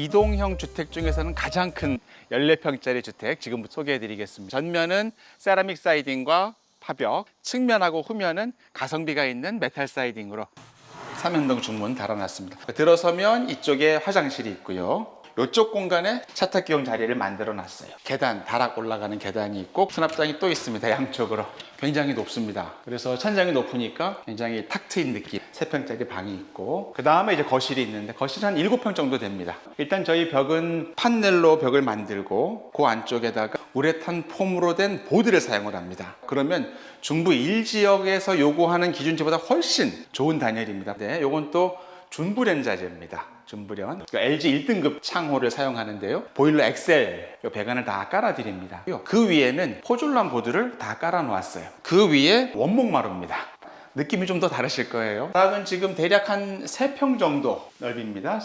이동형 주택 중에서는 가장 큰 14평짜리 주택 지금부터 소개해 드리겠습니다. 전면은 세라믹 사이딩과 파벽, 측면하고 후면은 가성비가 있는 메탈 사이딩으로 삼연동 중문 달아놨습니다. 들어서면 이쪽에 화장실이 있고요. 이쪽 공간에 차탁기용 자리를 만들어 놨어요. 계단, 다락 올라가는 계단이 있고 수납장이 또 있습니다. 양쪽으로. 굉장히 높습니다. 그래서 천장이 높으니까 굉장히 탁 트인 느낌. 3평짜리 방이 있고 그 다음에 이제 거실이 있는데 거실 한 7평 정도 됩니다. 일단 저희 벽은 판넬로 벽을 만들고 그 안쪽에다가 우레탄 폼으로 된 보드를 사용을 합니다. 그러면 중부 1지역에서 요구하는 기준치보다 훨씬 좋은 단열입니다. 네, 요건 또 준불연 자재입니다. 준불연. 그 LG 1등급 창호를 사용하는데요. 보일러 엑셀 요 배관을 다 깔아드립니다. 그 위에는 포졸란 보드를 다 깔아놓았어요. 그 위에 원목 마루입니다. 느낌이 좀 더 다르실 거예요. 다락은 지금 대략 한 3평 정도 넓입니다.